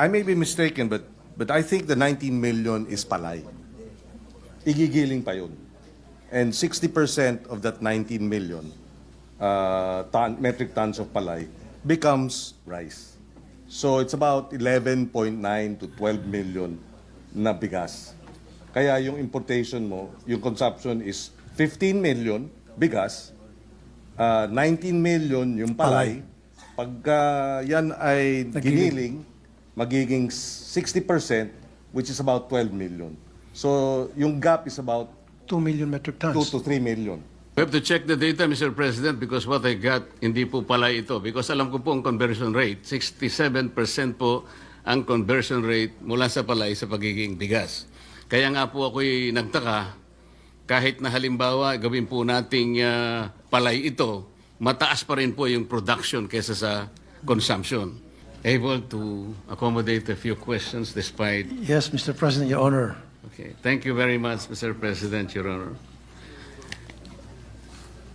I may be mistaken, but but I think the 19 million is palay. Igigiling pa yun. And 60% of that 19 million uh, ton, metric tons of palay becomes rice. So it's about 11.9 to 12 million na bigas. Kaya yung importation mo, yung consumption is 15 million bigas, uh, 19 million yung palay. Pagka yan ay giniling, magiging 60%, which is about 12 million. So yung gap is about 2 million metric 2 tons. to 3 million. We have to check the data, Mr. President, because what I got, hindi po pala ito. Because alam ko po ang conversion rate. 67% po ang conversion rate mula sa palay sa pagiging bigas. Kaya nga po ako'y nagtaka, kahit na halimbawa gawin po nating ah, palay ito, mataas pa rin po yung production kesa sa consumption. Able to accommodate a few questions despite Yes, Mr. President, Your Honor. Okay. Thank you very much, Mr. President, Your Honor.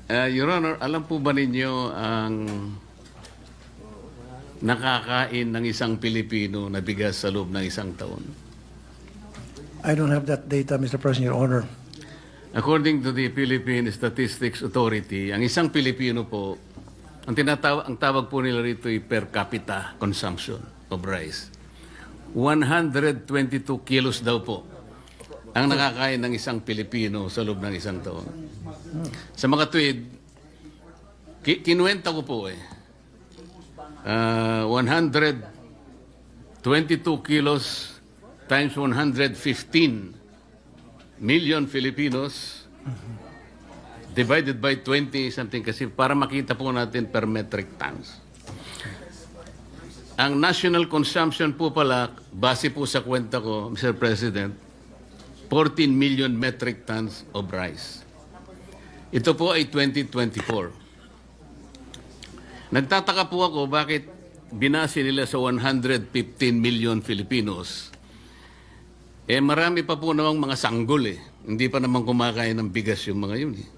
Uh, Your Honor, alam po ba ninyo ang nakakain ng isang Pilipino na bigas sa loob ng isang taon? I don't have that data, Mr. President, Your Honor. According to the Philippine Statistics Authority, ang isang Pilipino po, ang, tinatawag, ang tawag po nila rito ay per capita consumption of rice. 122 kilos daw po ang nakakain ng isang Pilipino sa loob ng isang taon. Sa mga tweed, ki- kinuwenta ko po eh. Ah, 122 kilos times 115 million Filipinos divided by 20 something kasi para makita po natin per metric tons. Ang national consumption po pala, base po sa kwenta ko, Mr. President, 14 million metric tons of rice. Ito po ay 2024. Nagtataka po ako bakit binase nila sa 115 million Filipinos eh, marami pa po namang mga sanggol eh. Hindi pa naman kumakain ng bigas yung mga yun eh.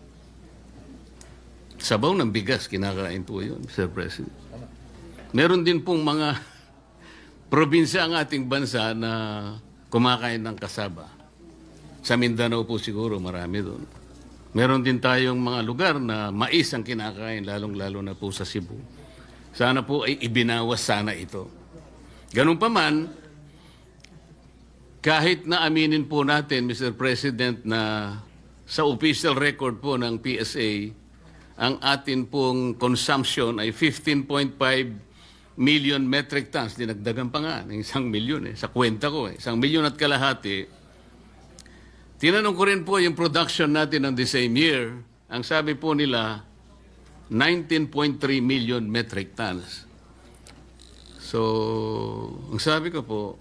Sabaw ng bigas, kinakain po yun, Mr. President. Meron din pong mga probinsya ang ating bansa na kumakain ng kasaba. Sa Mindanao po siguro, marami doon. Meron din tayong mga lugar na mais ang kinakain, lalong-lalo na po sa Cebu. Sana po ay ibinawas sana ito. Ganun pa man, kahit na aminin po natin, Mr. President, na sa official record po ng PSA, ang atin pong consumption ay 15.5 million metric tons. Dinagdagan pa nga ng isang milyon eh. Sa kwenta ko eh. Isang milyon at kalahati. Tinanong ko rin po yung production natin ng the same year. Ang sabi po nila, 19.3 million metric tons. So, ang sabi ko po,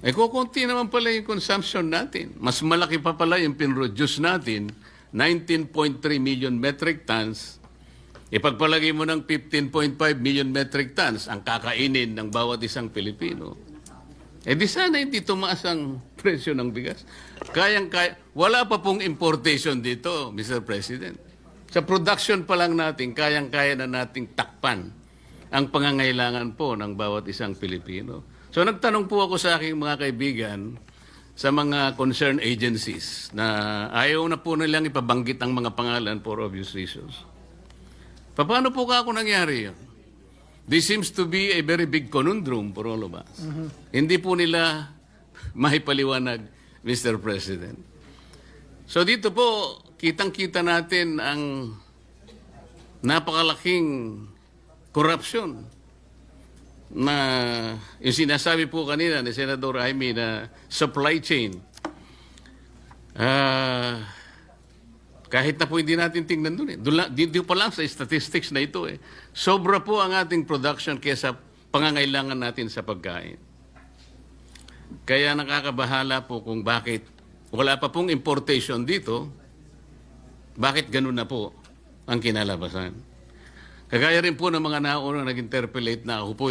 eh, kukunti naman pala yung consumption natin. Mas malaki pa pala yung pinroduce natin, 19.3 million metric tons. Ipagpalagay mo ng 15.5 million metric tons ang kakainin ng bawat isang Pilipino. Eh di sana hindi tumaas ang presyo ng bigas. Kayang kaya, wala pa pong importation dito, Mr. President. Sa production pa lang natin, kayang-kaya na nating takpan ang pangangailangan po ng bawat isang Pilipino. So nagtanong po ako sa aking mga kaibigan sa mga concerned agencies na ayaw na po nilang ipabanggit ang mga pangalan for obvious reasons. Paano po ka ako nangyari yun? This seems to be a very big conundrum for all of us. Hindi po nila mahipaliwanag, Mr. President. So dito po, kitang-kita natin ang napakalaking korupsyon na yung sinasabi po kanina ni Senador Jaime na supply chain. Ah, kahit na po hindi natin tingnan doon eh. Doon pa lang sa statistics na ito eh. Sobra po ang ating production kesa pangangailangan natin sa pagkain. Kaya nakakabahala po kung bakit wala pa pong importation dito, bakit ganun na po ang kinalabasan. Kagaya rin po ng mga naunang nag-interpellate na ako po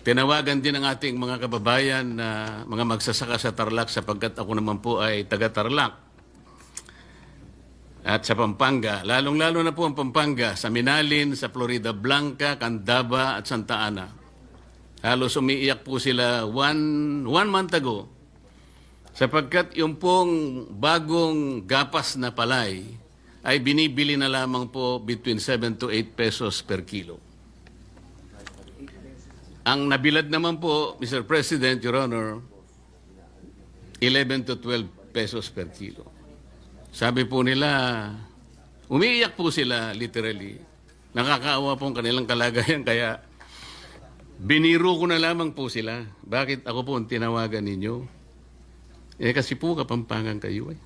tinawagan din ng ating mga kababayan na mga magsasaka sa Tarlac sapagkat ako naman po ay taga Tarlac. At sa Pampanga, lalong-lalo na po ang Pampanga, sa Minalin, sa Florida Blanca, Candaba at Santa Ana. Halos umiiyak po sila one, one month ago sapagkat yung pong bagong gapas na palay ay binibili na lamang po between 7 to 8 pesos per kilo. Ang nabilad naman po, Mr. President, Your Honor, 11 to 12 pesos per kilo. Sabi po nila, umiiyak po sila literally. Nakakaawa po ang kanilang kalagayan kaya biniro ko na lamang po sila. Bakit ako po ang tinawagan ninyo? Eh kasi po kapampangan kayo eh.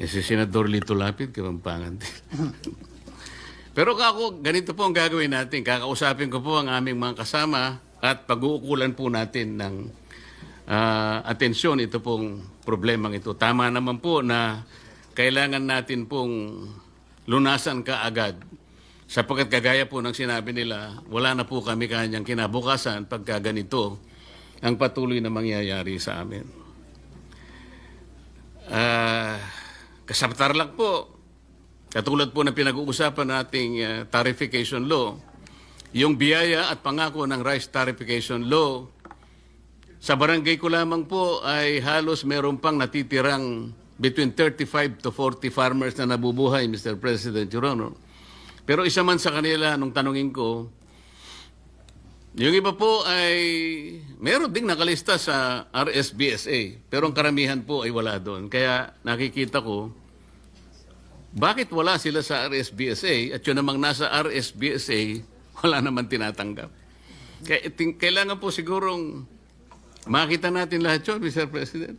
Eh si Senador Lito Lapid, kapampangan din. Pero ako, ganito po ang gagawin natin. Kakausapin ko po ang aming mga kasama at pag-uukulan po natin ng ah, atensyon ito pong problemang ito. Tama naman po na kailangan natin pong lunasan ka agad. Sapagkat kagaya po ng sinabi nila, wala na po kami kanyang kinabukasan pagka ganito ang patuloy na mangyayari sa amin. Ah, kasaptar lang po, katulad po ng pinag-uusapan nating ah, tarification law, yung biyaya at pangako ng rice tarification law, sa barangay ko lamang po ay halos meron pang natitirang between 35 to 40 farmers na nabubuhay, Mr. President, Your Honor. Pero isa man sa kanila, nung tanungin ko, yung iba po ay meron ding nakalista sa RSBSA, pero ang karamihan po ay wala doon. Kaya nakikita ko, bakit wala sila sa RSBSA at yun namang nasa RSBSA, wala naman tinatanggap. Kaya kailangan po sigurong makita natin lahat yun, Mr. President.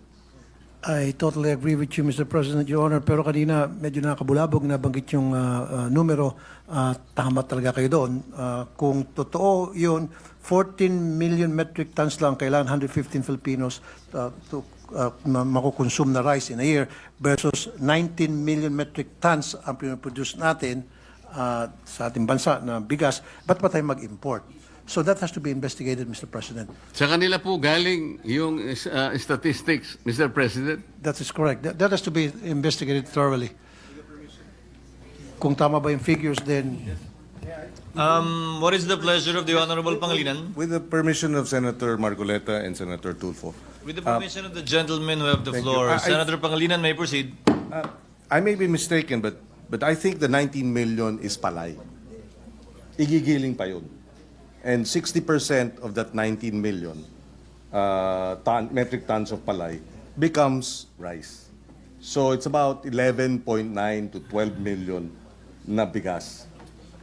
I totally agree with you, Mr. President, Your Honor. Pero kanina, medyo nakabulabog na banggit yung ah, ah, numero. Ah, tama talaga kayo doon. Ah, kung totoo yun, 14 million metric tons lang kailangan 115 Filipinos ah, to ma- makukonsume na rice in a year versus 19 million metric tons ang pinaproduce natin ah, sa ating bansa na bigas. Ba't pa tayo mag-import? So that has to be investigated, Mr. President. Sa kanila po galing yung uh, statistics, Mr. President. That is correct. That, that has to be investigated thoroughly. Kung tama ba yung figures, then Um, what is the pleasure of the Honorable Pangilinan? With the permission of Senator Margoleta and Senator Tulfo, With the permission of the gentlemen who have the thank you. floor, I- I- Senator Pangilinan may proceed. uh, I may be mistaken, but, but I think the 19 million is palay. Igigiling pa yun. And 60% of that 19 million uh, ton, metric tons of palay becomes rice. So it's about 11.9 to 12 million na bigas.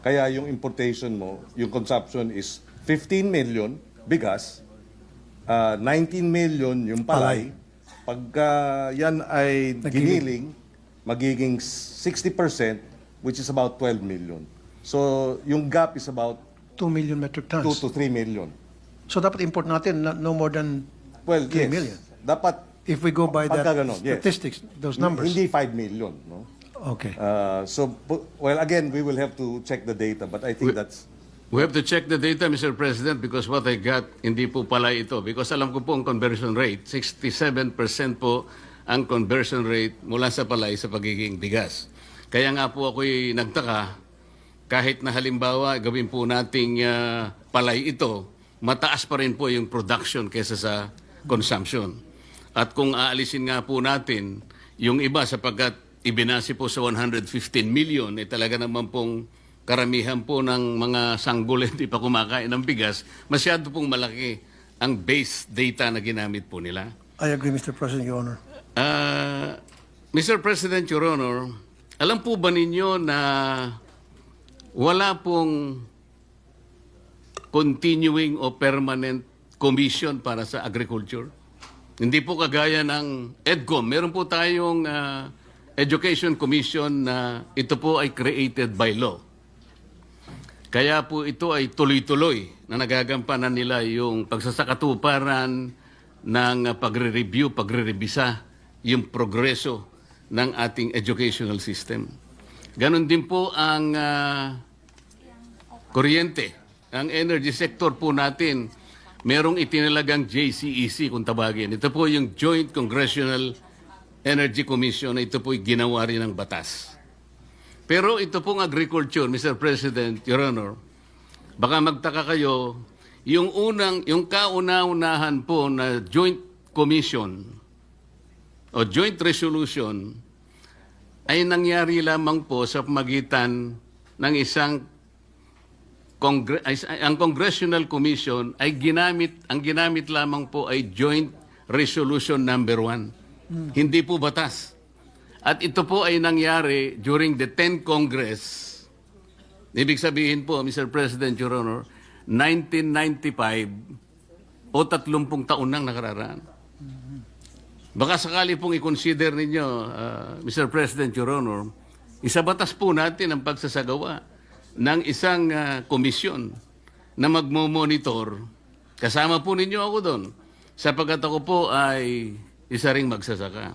Kaya yung importation mo, yung consumption is 15 million bigas, uh, 19 million yung palay. Pagka yan ay giniling, magiging 60%, which is about 12 million. So yung gap is about 2 million metric 2 tons. to 3 million. So dapat import natin na- no more than, Well, 3 yes. million. Dapat if we go by that ganon, yes. statistics, those numbers. hindi 5 million, no? Okay. Uh, so, well, again, we will have to check the data, but I think We- that's We have to check the data, Mr. President, because what I got, hindi po pala ito. Because alam ko po ang conversion rate, 67% po ang conversion rate mula sa palay sa pagiging bigas. Kaya nga po ako'y nagtaka, kahit na halimbawa gawin po nating ah, palay ito, mataas pa rin po yung production kesa sa consumption. At kung aalisin nga po natin yung iba sapagkat ibinasi po sa 115 million, eh talaga naman pong karamihan po ng mga sanggol hindi pa kumakain ng bigas, masyado pong malaki ang base data na ginamit po nila. I agree, Mr. President, Your Honor. Ah, Mr. President, Your Honor, alam po ba ninyo na wala pong continuing o permanent commission para sa agriculture? Hindi po kagaya ng EDCOM. Meron po tayong ah, Education Commission na ito po ay created by law. Kaya po ito ay tuloy-tuloy na nagagampanan nila yung pagsasakatuparan ng uh, pagre-review, pagre-revisa yung progreso ng ating educational system. Ganon din po ang ah, kuryente. Ang energy sector po natin, merong itinalagang JCEC kung tawagin. Ito po yung Joint Congressional Energy Commission na ito po ginawa rin ng batas. Pero ito pong agriculture, Mr. President, Your Honor, baka magtaka kayo, yung unang, yung kauna-unahan po na joint commission o joint resolution ay nangyari lamang po sa pamagitan ng isang Congre- ang Congressional Commission ay ginamit, ang ginamit lamang po ay Joint Resolution Number 1. Hindi po batas. At ito po ay nangyari during the 10th Congress. Ibig sabihin po, Mr. President, Your Honor, 1995 o 30 taon nang nakararaan. Baka sakali pong i-consider ninyo, uh, Mr. President, Your Honor, isabatas po natin ang pagsasagawa ng isang uh, komisyon na magmo-monitor. Kasama po ninyo ako doon sapagkat ako po ay isa ring magsasaka.